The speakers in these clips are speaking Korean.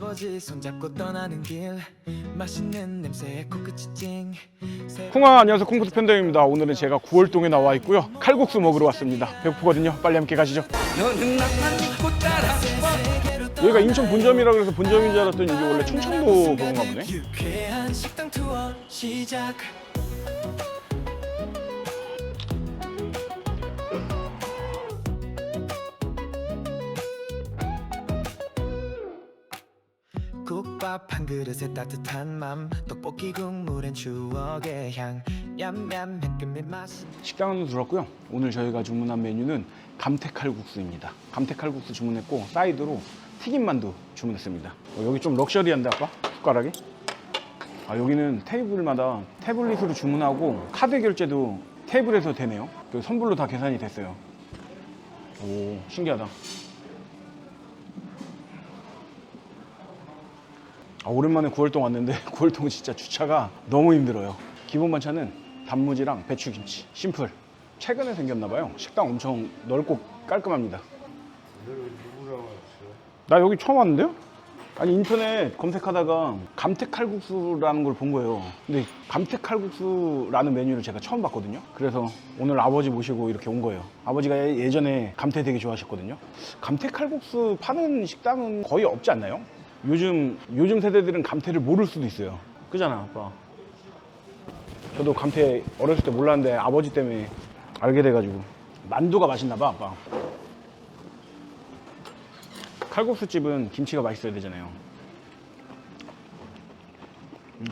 아버지 손잡고 떠나는 길 맛있는 냄새에 코끝이 찡. 새- 콩아 안녕하세요. 콩푸드 편장입니다. 오늘은 제가 구월동에 나와 있고요. 칼국수 먹으러 왔습니다. 배고프거든요. 빨리 함께 가시죠. 여기가 인천 본점이라 그래서 본점인 줄 알았더니 이게 원래 충청도 그런가 보네. 유쾌한 식당 투어 시작 밥 한 그릇에 따뜻한 맘 떡볶이 국물엔 추억의 향. 얌얌 매끈의 맛 식당은 들었고요. 오늘 저희가 주문한 메뉴는 감태칼국수입니다. 감태칼국수 주문했고 사이드로 튀김만두 주문했습니다. 어, 여기 좀 럭셔리한데 아빠? 숟가락이? 아 여기는 테이블마다 태블릿으로 주문하고 카드 결제도 테이블에서 되네요. 그 선불로 다 계산이 됐어요. 오 신기하다 아, 오랜만에 구월동 왔는데 구월동은 진짜 주차가 너무 힘들어요. 기본 반찬은 단무지랑 배추김치, 심플. 최근에 생겼나 봐요. 식당 엄청 넓고 깔끔합니다. 나 여기 처음 왔는데요? 아니 인터넷 검색하다가 감태칼국수라는 걸 본 거예요. 근데 감태칼국수라는 메뉴를 제가 처음 봤거든요. 그래서 오늘 아버지 모시고 이렇게 온 거예요. 아버지가 예- 예전에 감태 되게 좋아하셨거든요. 감태칼국수 파는 식당은 거의 없지 않나요? 요즘 요즘 세대들은 감태를 모를 수도 있어요. 그잖아, 아빠. 저도 감태 어렸을 때 몰랐는데 아버지 때문에 알게 돼가지고 만두가 맛있나 봐, 아빠. 칼국수 집은 김치가 맛있어야 되잖아요. 음.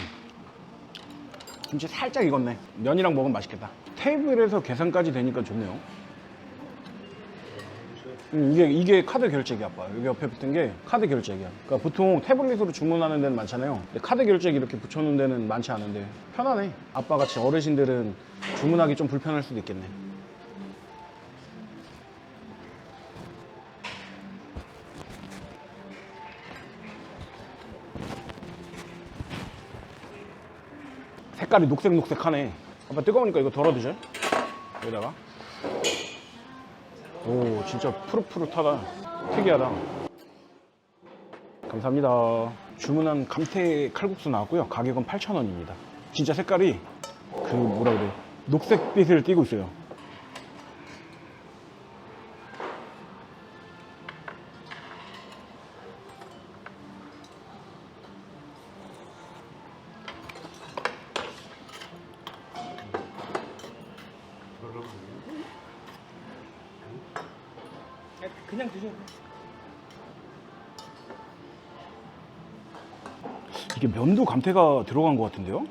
김치 살짝 익었네. 면이랑 먹으면 맛있겠다. 테이블에서 계산까지 되니까 좋네요. 음, 이게 이게 카드 결제기 아빠. 여기 옆에 붙은 게 카드 결제기야. 그러니까 보통 태블릿으로 주문하는 데는 많잖아요. 근데 카드 결제기 이렇게 붙여놓은 데는 많지 않은데 편하네. 아빠 같이 어르신들은 주문하기 좀 불편할 수도 있겠네. 색깔이 녹색녹색하네. 아빠 뜨거우니까 이거 덜어 드죠? 여기다가. 오, 진짜 푸릇푸릇하다. 특이하다. 감사합니다. 주문한 감태 칼국수 나왔고요. 가격은 8,000원입니다. 진짜 색깔이 그 뭐라 그래. 녹색빛을 띠고 있어요. 그냥 드셔도 돼. 이게 면도 감태가 들어간 것 같은데요?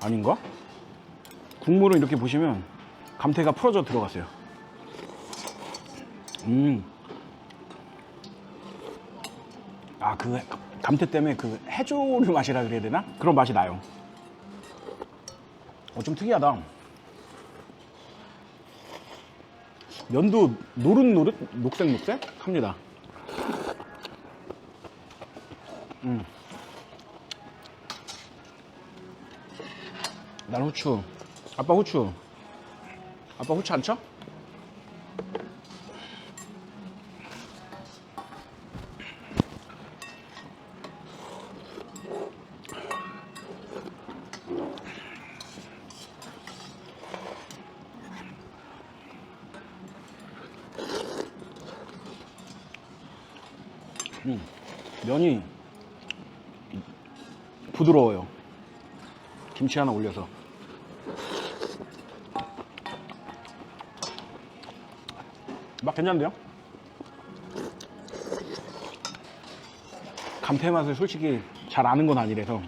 아닌가? 국물은 이렇게 보시면 감태가 풀어져 들어갔어요. 음. 아, 그 감태 때문에 그 해조류 맛이라 그래야 되나? 그런 맛이 나요. 어, 좀 특이하다. 면도 노릇노릇 녹색녹색 합니다. 음. 난 후추. 아빠 후추. 아빠 후추 안 쳐? 면이 부드러워요. 김치 하나 올려서. 맛 괜찮은데요? 감태 맛을 솔직히 잘 아는 건 아니라서.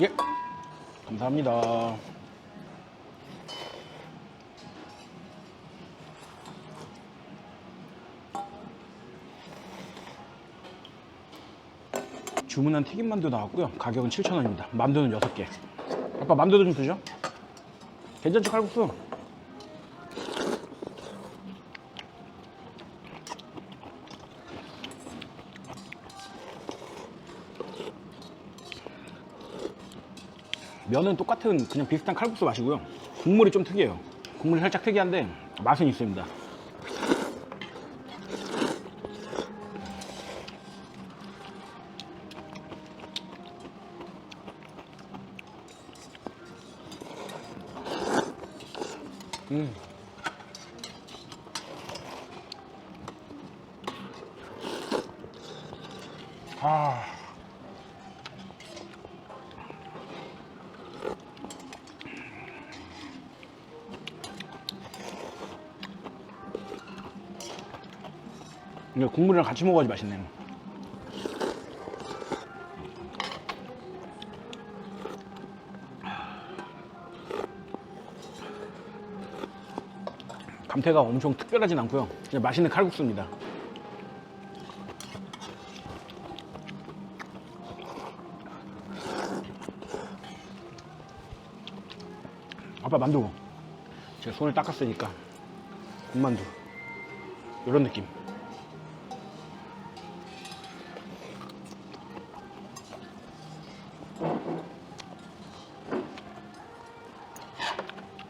예, 감사합니다. 주문한 튀김만두 나왔고요. 가격은 7,000원입니다. 만두는 6개. 아빠 만두도 좀 드죠? 괜찮죠, 칼국수? 면은 똑같은 그냥 비슷한 칼국수 맛이고요. 국물이 좀 특이해요. 국물이 살짝 특이한데 맛은 있습니다. 아. 이게 국물이랑 같이 먹어야지 맛있네. 감태가 엄청 특별하진 않고요. 그냥 맛있는 칼국수입니다. 아빠 만두. 제가 손을 닦았으니까 군만두. 이런 느낌.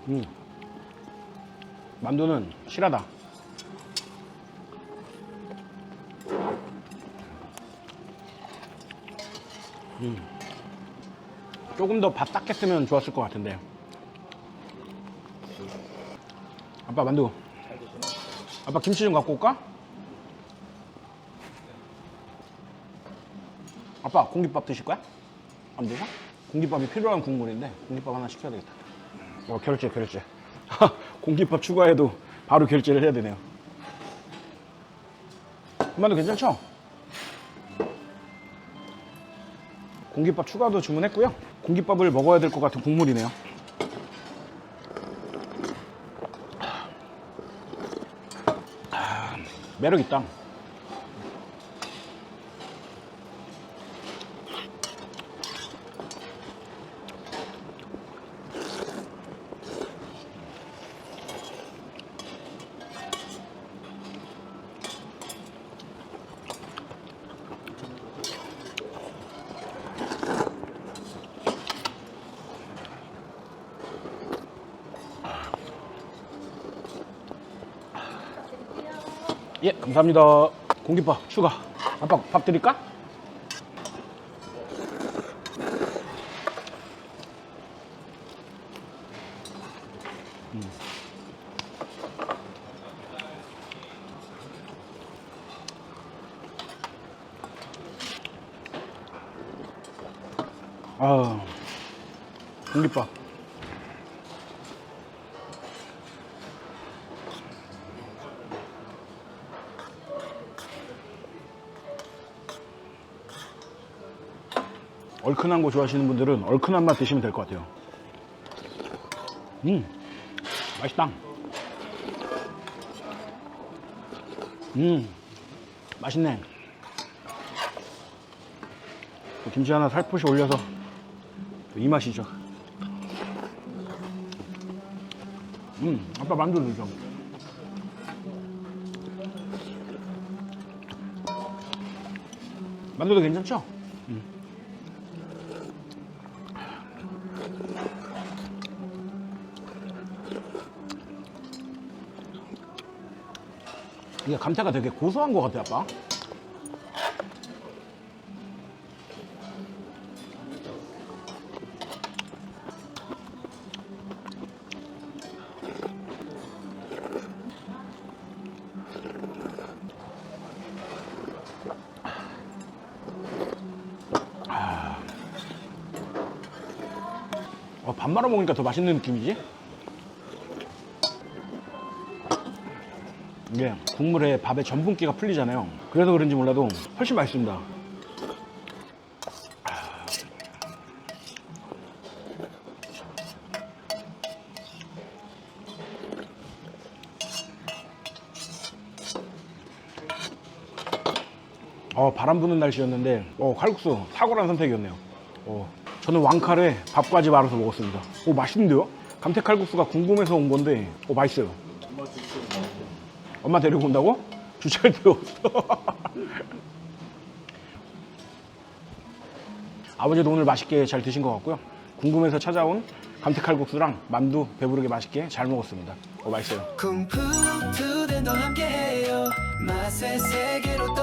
음. 만두는 실하다. 음. 조금 더 바싹했으면 좋았을 것 같은데. 아빠 만두. 아빠 김치 좀 갖고 올까? 아빠 공깃밥 드실 거야? 안 되나? 공깃밥이 필요한 국물인데 공깃밥 하나 시켜야 되겠다. 어 결제 결제. 공깃밥 추가해도 바로 결제를 해야 되네요. 만두 괜찮죠? 공깃밥 추가도 주문했고요. 공깃밥을 먹어야 될 것 같은 국물이네요. 매력 있다. 예, 감사합니다. 공깃밥 추가. 아빠 밥 드릴까? 음. 아, 공깃밥. 얼큰한 거 좋아하시는 분들은 얼큰한 맛 드시면 될 것 같아요. 음, 맛있다. 음, 맛있네. 또 김치 하나 살포시 올려서 또이 맛이죠. 음, 아빠 만두 드죠. 만두도 괜찮죠? 이게 감태가 되게 고소한 것 같아, 아빠. 아. 어, 밥 말아 먹으니까 더 맛있는 느낌이지? 이게 국물에 밥에 전분기가 풀리잖아요. 그래서 그런지 몰라도 훨씬 맛있습니다. 어, 바람 부는 날씨였는데 어, 칼국수 탁월한 선택이었네요. 어, 저는 왕칼에 밥까지 말아서 먹었습니다. 오 맛있는데요? 감태 칼국수가 궁금해서 온 건데 어, 맛있어요. 엄마 데리고 온다고? 주차할 데가 없어. 아버지도 오늘 맛있게 잘 드신 것 같고요. 궁금해서 찾아온 감태칼국수랑 만두 배부르게 맛있게 잘 먹었습니다. 어, 맛있어요. 쿵푸 투덴도 함께해요 맛의 세계로